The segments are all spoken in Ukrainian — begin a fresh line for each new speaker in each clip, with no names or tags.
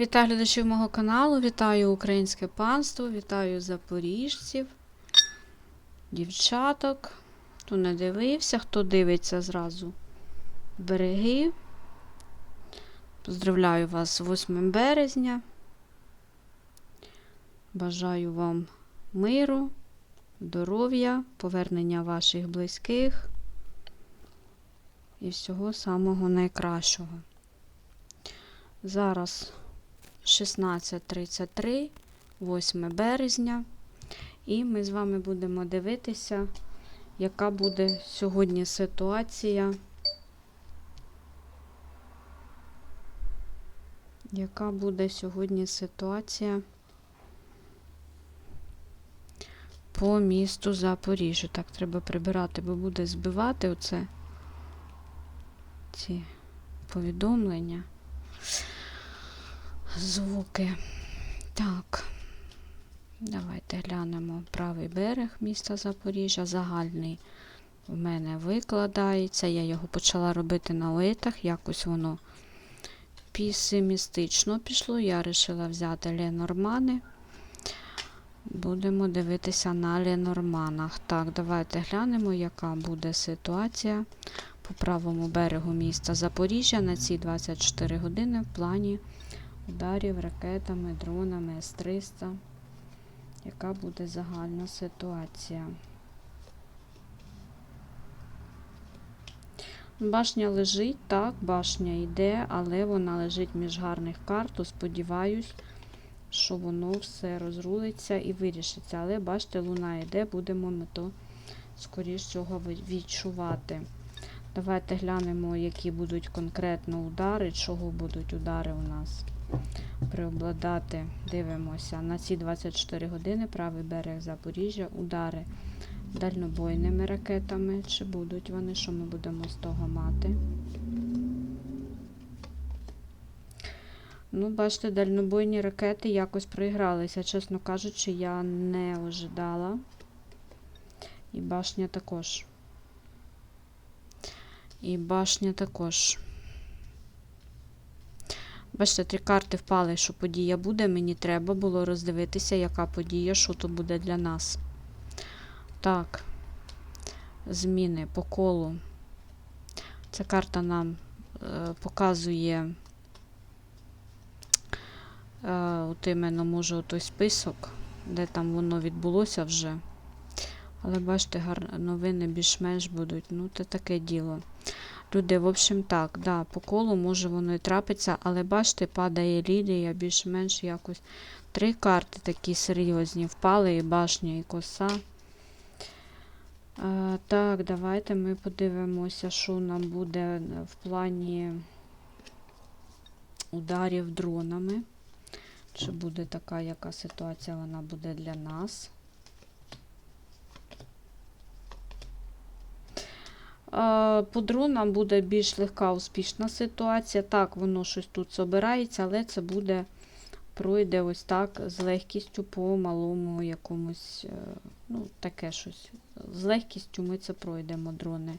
Вітаю глядачів мого каналу, вітаю українське панство, вітаю запоріжців, дівчаток. Хто не дивився, хто дивиться зразу береги. Поздравляю вас 8 березня. Бажаю вам миру, здоров'я, повернення ваших близьких і всього самого найкращого. Зараз 16.33, 8 березня, і ми з вами будемо дивитися, яка буде сьогодні ситуація. Яка буде сьогодні ситуація по місту Запоріжжя? Так, треба прибирати, бо буде збивати оце ці повідомлення звуки. Так, давайте глянемо правий берег міста Запоріжжя. Загальний в мене викладається. Я його почала робити на литах, якось воно песимістично пішло. Я вирішила взяти Ленормани. Будемо дивитися на Ленорманах. Так, давайте глянемо, яка буде ситуація по правому берегу міста Запоріжжя на ці 24 години в плані ударів ракетами, дронами С-300. Яка буде загальна ситуація? Башня лежить, так, башня йде, але вона лежить між гарних карт. Сподіваюсь, що воно все розрулиться і вирішиться. Але бачите, луна йде, будемо ми то, скоріш цього, відчувати. Давайте глянемо, які будуть конкретно удари, чого будуть удари у нас преобладати. Дивимося на ці 24 години правий берег Запоріжжя, удари дальнобойними ракетами. Чи будуть вони, що ми будемо з того мати? Ну, бачите, дальнобойні ракети якось проігралися. Чесно кажучи, я не ожидала. І башня також. І башня також. Бачите, три карти впали, що подія буде. Мені треба було роздивитися, яка подія, що то буде для нас. Так, зміни по колу. Ця карта нам е, показує е, от іменно, може, той список, де там воно відбулося вже. Але бачите, гар... новини більш-менш будуть. Ну, це таке діло. Люди, в общем, так, да, по колу може воно і трапиться, але бачите, падає лілія, більш-менш якось. Три карти такі серйозні. Впали і башня, і коса. А, так, давайте ми подивимося, що нам буде в плані ударів дронами. Чи буде така, яка ситуація вона буде для нас? По дронам буде більш легка успішна ситуація. Так, воно щось тут собирається, але це буде пройде ось так з легкістю по малому якомусь, е, ну, таке щось. З легкістю ми це пройдемо, дрони.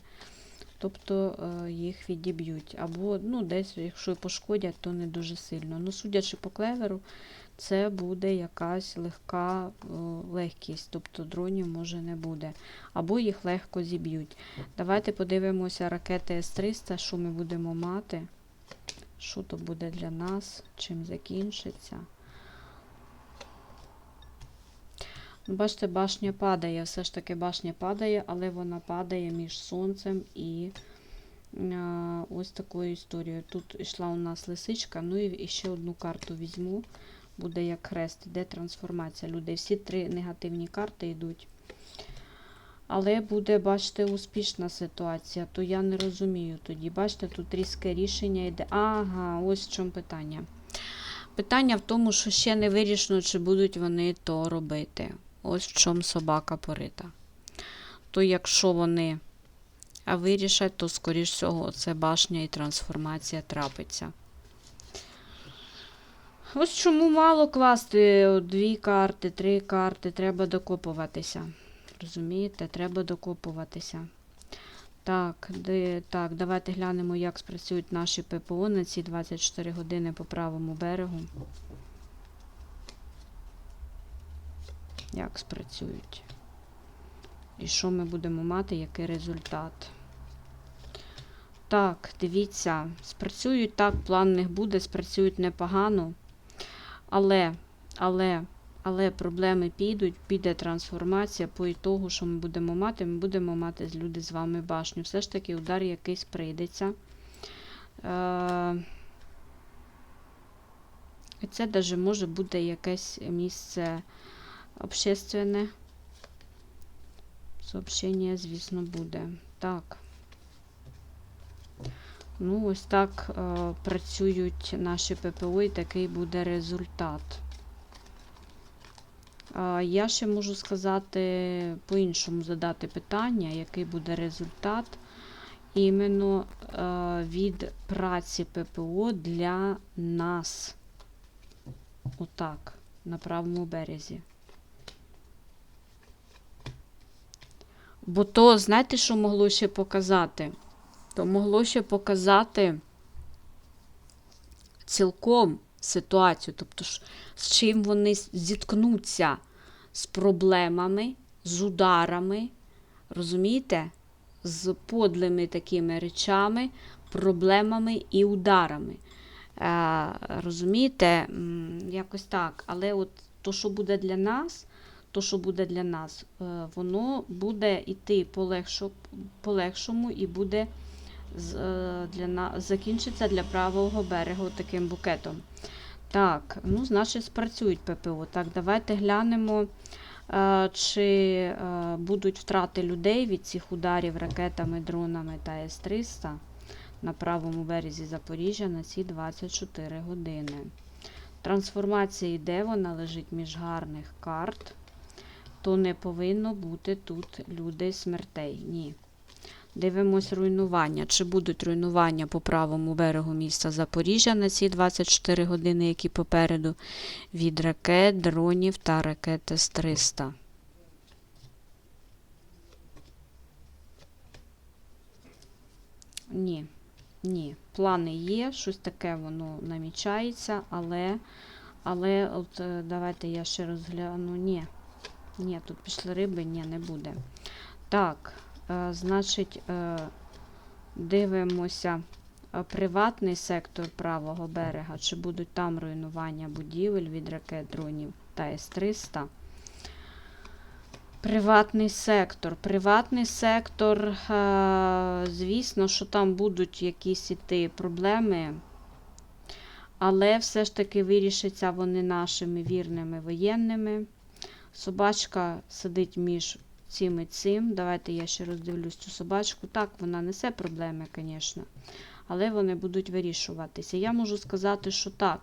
Тобто е, їх відіб'ють. Або ну, десь, якщо пошкодять, то не дуже сильно. Ну, судячи по клеверу, це буде якась легка о, легкість, тобто дронів може не буде. Або їх легко зіб'ють. Давайте подивимося ракети С-300, що ми будемо мати. Що то буде для нас, чим закінчиться. Ну, Бачите, башня падає, все ж таки башня падає, але вона падає між сонцем і а, ось такою історією. Тут йшла у нас лисичка, ну і ще одну карту візьму буде як хрест, іде трансформація людей. Всі три негативні карти йдуть. Але буде, бачите, успішна ситуація, то я не розумію тоді. Бачите, тут різке рішення йде. Ага, ось в чому питання. Питання в тому, що ще не вирішено, чи будуть вони то робити. Ось в чому собака порита. То якщо вони вирішать, то, скоріш всього, це башня і трансформація трапиться. Ось чому мало класти дві карти, три карти, треба докопуватися. Розумієте, треба докопуватися. Так, де, так, давайте глянемо, як спрацюють наші ППО на ці 24 години по правому берегу. Як спрацюють? І що ми будемо мати, який результат? Так, дивіться, спрацюють так, план них буде, спрацюють непогано. Але, але, але проблеми підуть, піде трансформація по ітогу, що ми будемо мати, ми будемо мати люди з вами башню. Все ж таки удар якийсь прийдеться. Е- і це навіть може бути якесь місце общественне. Сообщення, звісно, буде. Так. Ну, ось так е, працюють наші ППО, і такий буде результат. Е, я ще можу сказати, по-іншому задати питання, який буде результат іменно е, від праці ППО для нас. Отак, на правому березі. Бо то, знаєте, що могло ще показати? То могло ще показати цілком ситуацію, тобто з чим вони зіткнуться з проблемами, з ударами, розумієте? З подлими такими речами, проблемами і ударами. Е, розумієте, якось так. Але от то, що буде для нас, то, що буде для нас, е, воно буде йти полегшу, полегшому і буде е, для закінчиться для правого берегу таким букетом. Так, ну, значить, спрацюють ППО. Так, давайте глянемо, е, чи будуть втрати людей від цих ударів ракетами, дронами та С-300 на правому березі Запоріжжя на ці 24 години. Трансформація йде, вона лежить між гарних карт, то не повинно бути тут людей смертей. Ні. Дивимось руйнування. Чи будуть руйнування по правому берегу міста Запоріжжя на ці 24 години, які попереду, від ракет, дронів та ракет С-300. Ні, ні. Плани є, щось таке воно намічається, але, але от е, давайте я ще розгляну. Ні. Ні, тут пішли риби, ні, не буде. Так, е, значить, е, дивимося е, приватний сектор правого берега, чи будуть там руйнування будівель від ракет, дронів та С-300. Приватний сектор. Приватний сектор, звісно, що там будуть якісь іти проблеми, але все ж таки вирішаться вони нашими вірними воєнними. Собачка сидить між цим і цим. Давайте я ще роздивлюсь цю собачку. Так, вона несе проблеми, звісно, але вони будуть вирішуватися. Я можу сказати, що так,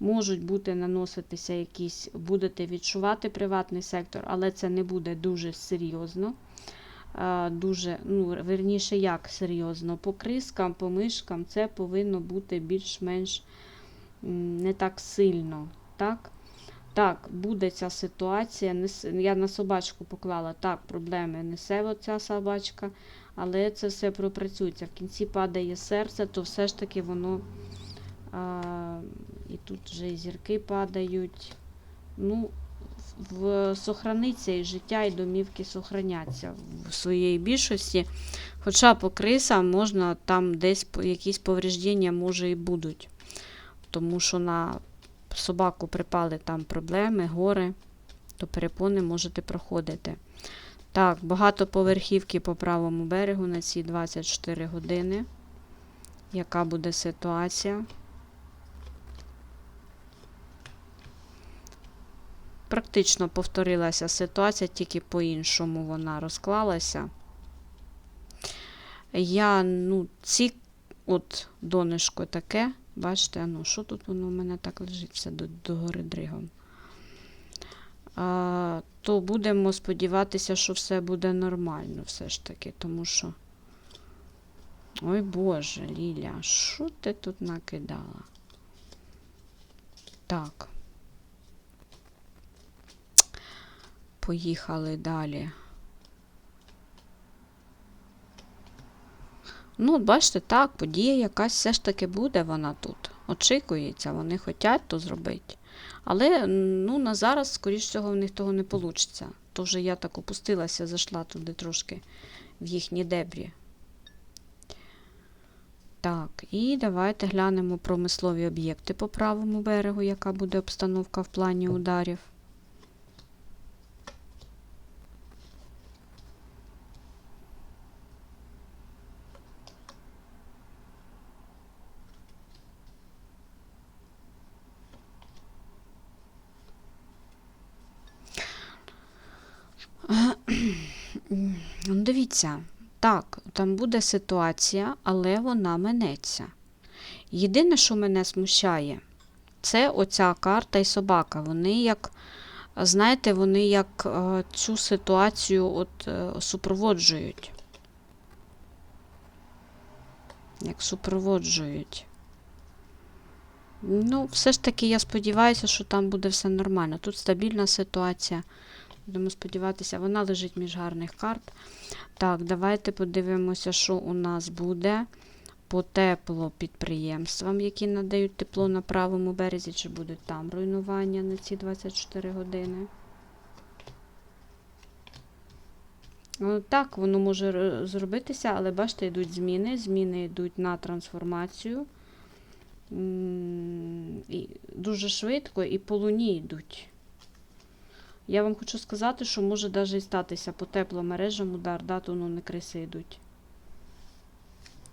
можуть бути наноситися якісь, будете відчувати приватний сектор, але це не буде дуже серйозно. Дуже, ну, верніше, як серйозно, по крискам, по мишкам це повинно бути більш-менш не так сильно. так? Так, буде ця ситуація. Я на собачку поклала так, проблеми несе оця собачка, але це все пропрацюється. В кінці падає серце, то все ж таки воно. А, і тут вже і зірки падають. Ну, в, сохраниться і життя, і домівки сохраняться в своїй більшості. Хоча по крисам можна там десь якісь повреждення може і будуть. Тому що на собаку припали там проблеми, гори, то перепони можете проходити. Так, багатоповерхівки по правому берегу на ці 24 години. Яка буде ситуація? Практично повторилася ситуація, тільки по-іншому вона розклалася. Я, ну, ці, от донишко таке, бачите, ну, що тут воно у мене так лежить все до, до гори дригом. А, то будемо сподіватися, що все буде нормально все ж таки, тому що. Ой Боже, Ліля, що ти тут накидала? Так. Поїхали далі. Ну, бачите, так, подія якась все ж таки буде вона тут. Очікується, вони хочуть то зробити. Але ну, на зараз, скоріш всього, в них того не вийде. То вже я так опустилася, зайшла туди трошки в їхні дебрі. Так, і давайте глянемо промислові об'єкти по правому берегу, яка буде обстановка в плані ударів. Ну, Дивіться, так, там буде ситуація, але вона минеться. Єдине, що мене смущає, це оця карта і собака. Вони як, знаєте, вони як е, цю ситуацію от, е, супроводжують. Як супроводжують. Ну, все ж таки, я сподіваюся, що там буде все нормально. Тут стабільна ситуація. Будемо сподіватися, вона лежить між гарних карт. Так, давайте подивимося, що у нас буде по теплопідприємствам, які надають тепло на правому березі, чи будуть там руйнування на ці 24 години. Ну, Так, воно може зробитися, але бачите, йдуть зміни. Зміни йдуть на трансформацію. І дуже швидко і по луні йдуть. Я вам хочу сказати, що може навіть і статися по тепломережам удар, да, то ну, не криси йдуть.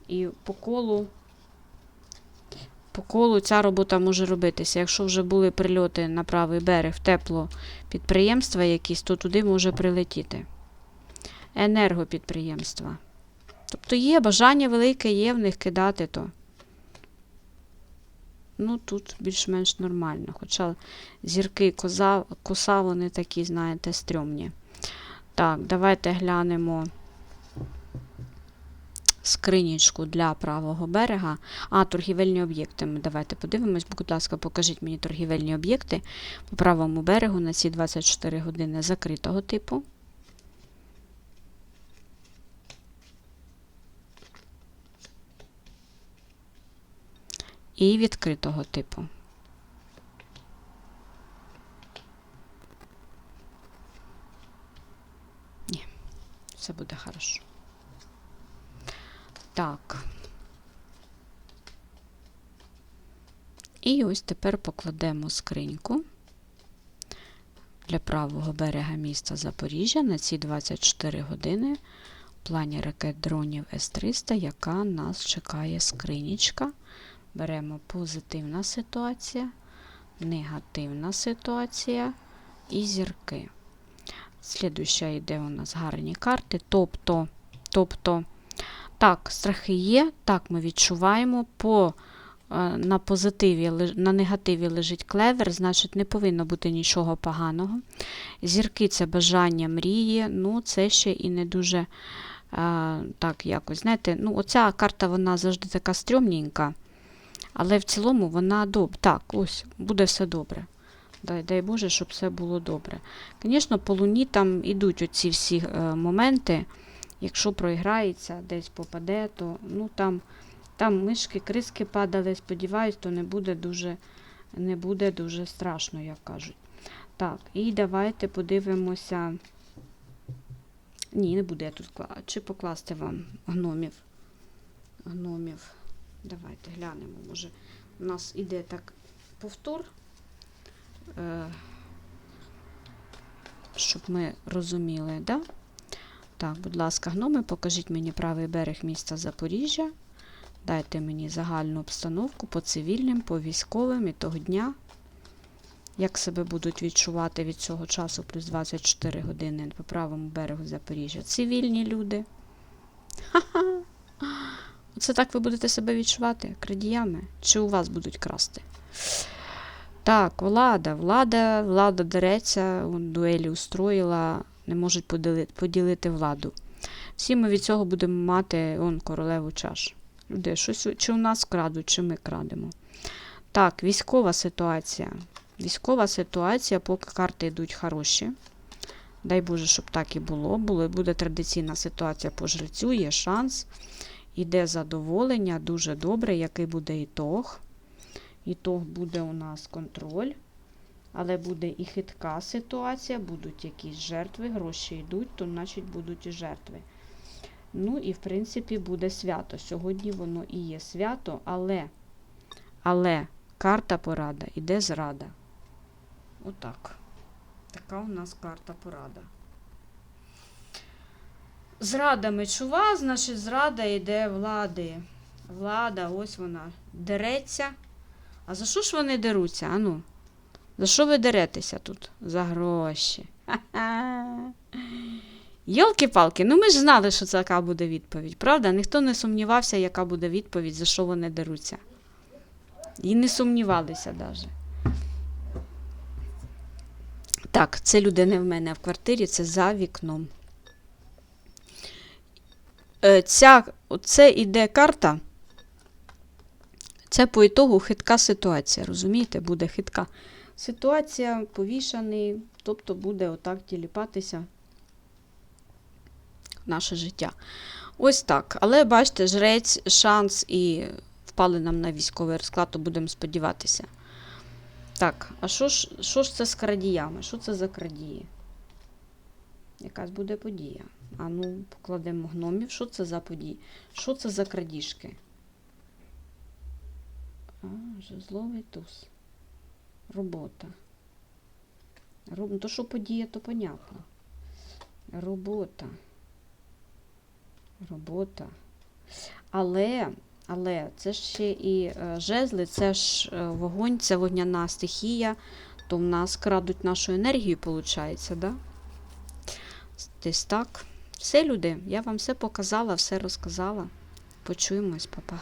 І по колу, по колу ця робота може робитися. Якщо вже були прильоти на правий берег тепло підприємства якісь, то туди може прилетіти. Енергопідприємства. Тобто є бажання велике, є в них кидати то. Ну, тут більш-менш нормально. Хоча зірки коза, коса, вони такі, знаєте, стрьомні. Так, давайте глянемо скринічку для правого берега. А, торгівельні об'єкти. Ми Давайте подивимось. Будь ласка, покажіть мені торгівельні об'єкти по правому берегу на ці 24 години закритого типу. І відкритого типу. Ні, все буде хорошо. Так. І ось тепер покладемо скриньку для правого берега міста Запоріжжя на ці 24 години в плані ракет дронів С-300, яка нас чекає скринічка. Беремо позитивна ситуація, негативна ситуація і зірки. Слідуща йде у нас гарні карти. Тобто, тобто, так, страхи є, так, ми відчуваємо. По, е, на позитиві, на негативі лежить клевер, значить не повинно бути нічого поганого. Зірки це бажання мрії, ну це ще і не дуже е, так якось. Знаєте, ну оця карта вона завжди така стрьомненька. Але в цілому вона добра. Так, ось, буде все добре. Дай, дай Боже, щоб все було добре. Звісно, по луні там ідуть оці всі е, моменти. Якщо проіграється, десь попаде, то ну, там, там мишки, криски падали, сподіваюсь, то не буде дуже, не буде дуже страшно, як кажуть. Так, і давайте подивимося. Ні, не буде я тут Чи покласти вам гномів? Гномів. Давайте глянемо. Може, у нас іде так повтор, е, щоб ми розуміли, да? Так, будь ласка, гноми, покажіть мені правий берег міста Запоріжжя. Дайте мені загальну обстановку по цивільним, по військовим і того дня. Як себе будуть відчувати від цього часу плюс 24 години по правому берегу Запоріжжя? Цивільні люди. Ха-ха. Оце так ви будете себе відчувати крадіями? Чи у вас будуть красти? Так, влада, влада, влада дереться, дуелі устроїла, не можуть поділити, поділити владу. Всі ми від цього будемо мати он, королеву чаш. Люди, щось чи у нас крадуть, чи ми крадемо. Так, військова ситуація. Військова ситуація, поки карти йдуть хороші. Дай Боже, щоб так і було буде традиційна ситуація по жрецю, є шанс. Іде задоволення, дуже добре, який буде ітог. Ітог буде у нас контроль, але буде і хитка ситуація, будуть якісь жертви, гроші йдуть, то значить будуть і жертви. Ну і в принципі буде свято. Сьогодні воно і є свято, але, але карта порада іде зрада. Отак. Така у нас карта порада. Зрада мечова, значить, зрада йде влади. Влада, ось вона дереться. А за що ж вони деруться? Ану? За що ви деретеся тут? За гроші. Йолки-палки, ну ми ж знали, що це така буде відповідь, правда? Ніхто не сумнівався, яка буде відповідь, за що вони деруться. І не сумнівалися навіть. Так, це люди не в мене в квартирі, це за вікном. Е, Ця, це іде карта. Це по ітогу хитка ситуація, розумієте? Буде хитка ситуація, повішаний, тобто буде отак тіліпатися наше життя. Ось так. Але бачите, жрець, шанс і впали нам на військовий розклад, то будемо сподіватися. Так, а що ж, що ж це з крадіями? Що це за крадії? Якась буде подія. А ну, покладемо гномів. Що це за події? Що це за крадіжки? А, жезловий туз. Робота. Роб... Ну, то, що подія, то понятно. Робота. Робота. Але, але це ще і е, жезли, це ж е, вогонь, це вогняна стихія, то в нас крадуть нашу енергію, виходить, да? Десь так. Все, люди, я вам все показала, все розказала. Почуємось, папа.